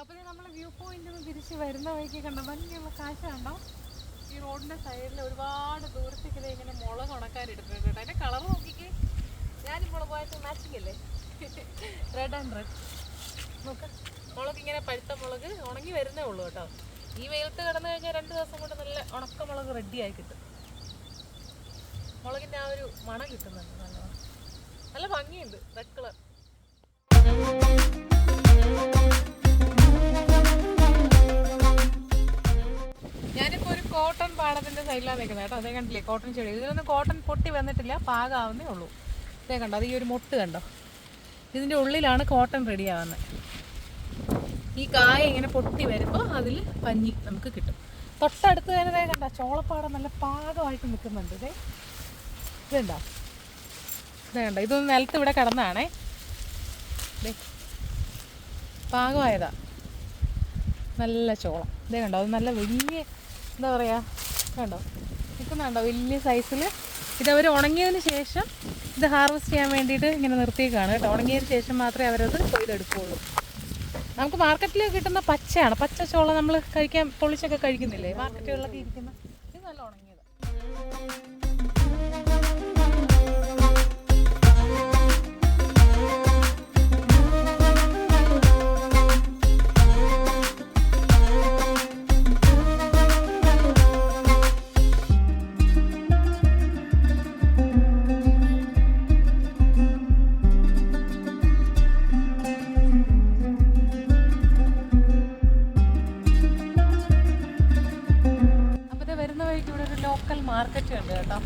അപ്പോൾ നമ്മൾ വ്യൂ പോയിന്റിൽ നിന്ന് തിരിച്ച് വരുന്ന വഴിക്ക് കണ്ട? ഭംഗിയുള്ള കാഴ്ച കണ്ടോ? ഈ റോഡിന്റെ സൈഡിൽ ഒരുപാട് ദൂരത്തേക്ക് ഇങ്ങനെ മുളക് ഉണക്കാൻ ഇട്ടിട്ടുണ്ട് കേട്ടോ. അതിന്റെ കളർ നോക്കിക്കേ. ഞാനും മുളകുമായിട്ട് മാച്ചിങ് അല്ലേ? റെഡ് ആൻഡ് റെഡ് നോക്ക. മുളക് ഇങ്ങനെ പഴുത്ത മുളക് ഉണങ്ങി വരുന്നേ ഉള്ളൂ കേട്ടോ. ഈ വെയിലത്ത് കിടന്നു കഴിഞ്ഞാൽ രണ്ട് ദിവസം കൊണ്ട് നല്ല ഉണക്ക മുളക് റെഡിയായി കിട്ടും. മുളകിന്റെ ആ ഒരു മണം കിട്ടുന്നുണ്ട് നല്ല നല്ല ഭംഗിയുണ്ട്. റെഡ് കളർ സൈഡിലാണ് നിൽക്കുന്നത് കേട്ടോ. അതേ കണ്ടില്ലേ കോട്ടൺ ചെടി. ഇതിലൊന്നും കോട്ടൺ പൊട്ടി വന്നിട്ടില്ല പാകാവുന്നേ ഉള്ളൂ. ഇതേ കണ്ടോ അത് ഈ ഒരു മുട്ട് കണ്ടോ? ഇതിന്റെ ഉള്ളിലാണ് കോട്ടൺ റെഡി ആവുന്നത്. ഈ കായ ഇങ്ങനെ പൊട്ടി വരുമ്പോൾ അതിൽ പഞ്ഞി നമുക്ക് കിട്ടും. തൊട്ടടുത്ത് തന്നെ അതേ കണ്ടോ ചോളപ്പാടം നല്ല പാകമായിട്ട് നിൽക്കുന്നുണ്ട്. ഇതേ ഇതുണ്ടോ? ഇതേ കണ്ടോ ഇതൊന്ന് നിലത്ത് ഇവിടെ കിടന്നാണേ. പാകമായതാ. നല്ല ചോളം. ഇതേ കണ്ടോ അത് നല്ല വലിയ എന്താ പറയുക കണ്ടോ? നിൽക്കുന്നുണ്ടോ വലിയ സൈസിൽ ഇതവർ ഉണങ്ങിയതിന് ശേഷം ഇത് ഹാർവെസ്റ്റ് ചെയ്യാൻ വേണ്ടിയിട്ട് ഇങ്ങനെ നിർത്തിയേക്കാണ് കേട്ടോ. ഉണങ്ങിയതിന് ശേഷം മാത്രമേ അവരത് കൊയ്തെടുക്കുകയുള്ളൂ നമുക്ക് മാർക്കറ്റിൽ കിട്ടുന്ന പച്ചയാണ്. പച്ച ചോള നമ്മൾ കഴിക്കാൻ പൊളിച്ചൊക്കെ കഴിക്കുന്നില്ലേ? മാർക്കറ്റുകളിലൊക്കെ ഇരിക്കുന്ന ഇത് നല്ല ഉണങ്ങിയത്. ലോക്കൽ മാർക്കറ്റ് ഉണ്ട് കേട്ടോ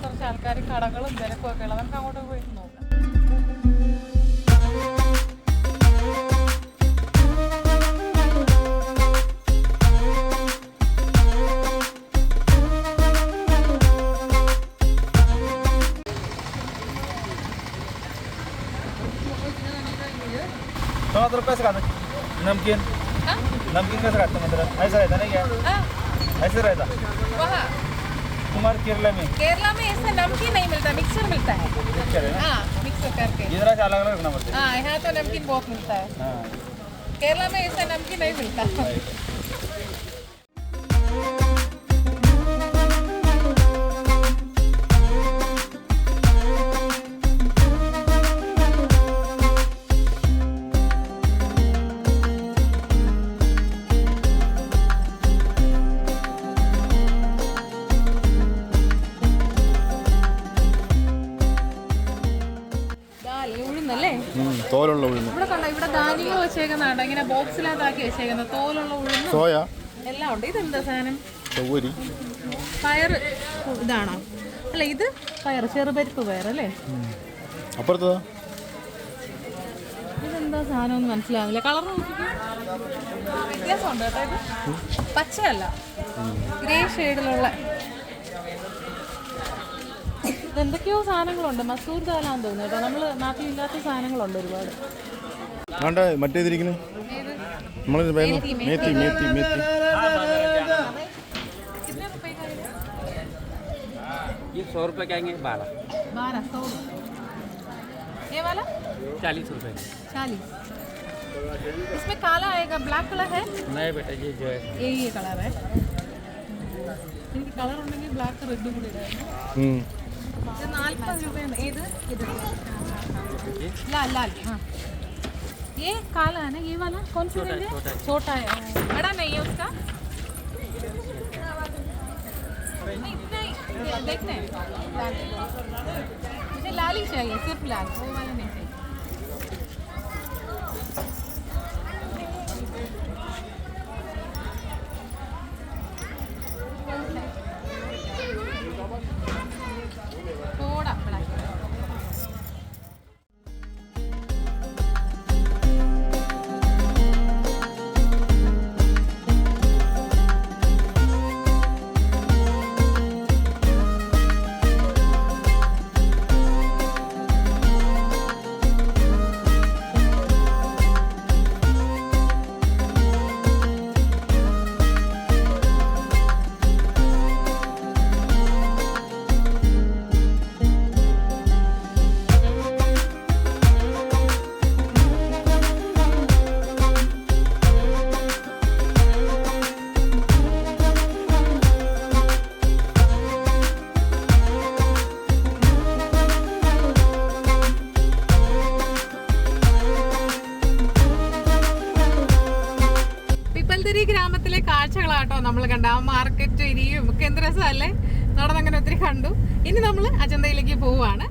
കുറച്ച് ആൾക്കാർ കടകളും തിരക്കും ഒക്കെ ഉള്ളത് നമുക്ക് അങ്ങോട്ട് പോയി നോക്കാം टमाटर तो कैसे खाते नमकीन नमकीन कैसे खाते मतलब ऐसा रहता नहीं क्या ऐसे रहता तुम्हारे केरला में? केरला में ऐसा नमकीन नहीं मिलता मिक्सर मिलता है। मिक्सर है हाँ मिक्सर करके। इधर से अलग अलग रखना पड़ता हाँ। यहाँ तो नमकीन बहुत मिलता है। है। हाँ केरला में ऐसा नमकीन नहीं मिलता। തോലുള്ള ഉഴുന്ന്. ഇവിടെ കണ്ടോ ഇവിടെ ധാന്യങ്ങൾ വെച്ചേക്കുന്നുണ്ട് ഇങ്ങനെ ബോക്സിനകത്താക്കി വെച്ചേക്കുന്നത്. തോലുള്ള ഉഴുന്നും സോയ. എല്ലാം ഉണ്ട്. ഇതെന്താ സാധനം? ചൗവരി പയർ ഇതാണോ? അല്ല ഇത് പയർ ചെറുപരിപ്പ് പയർ അല്ലേ? അപ്പുറത്തതാ. ഇതെന്താ സാധനം ഒന്നും മനസ്സിലാവുന്നില്ല. കളർ വ്യത്യാസമുണ്ട് കേട്ടോ ഇത്. പച്ചയല്ല. ഗ്രേ ഷെയ്ഡിലുള്ള എന്തൊക്കെയോ സാധനങ്ങളുണ്ട് മസൂർ ദാലാന്ന് തോന്നുന്നു കേട്ടോ നമ്മൾ നാട്ടിലില്ലാത്ത സാധനങ്ങളുണ്ട് ഒരുപാട് വേണ്ട മറ്റേതിരിക്കുന്നു ഏത് നമ്മൾ മേത്തി, മേത്തി മേത്തി മേത്തി कितने रुपए का है ये सौ रुपये के आएंगे बारह बारह सौ ये वाला चालीस रुपये चालीस इसमें काला आएगा ब्लैक कलर है नहीं बेटा ये जो है ये ये कलर है എനിക്ക് കളർ ഉണ്ടെങ്കിൽ ബ്ലാക്ക് റെഡും കൂടി ഇടായിരുന്നു ഉം. ഇത് നാൽപ്പത് രൂപയാണ് ഏത് ഇത് लाल लाल हाँ ये काला है ना ये वाला कौन सा रेंज है छोटा है ओ, बड़ा नहीं है उसका नहीं इतना ही दे- देखते हैं लाल मुझे लाल ही चाहिए सिर्फ लाल वो वाला नहीं चाहिए നമ്മൾ കണ്ട ആ മാർക്കറ്റ് ഇരിയും ഒക്കെ എന്ത് രസമല്ലേ? നടന്നങ്ങനെ ഒത്തിരി കണ്ടു. ഇനി നമ്മൾ അജന്തയിലേക്ക് പോവുകയാണ്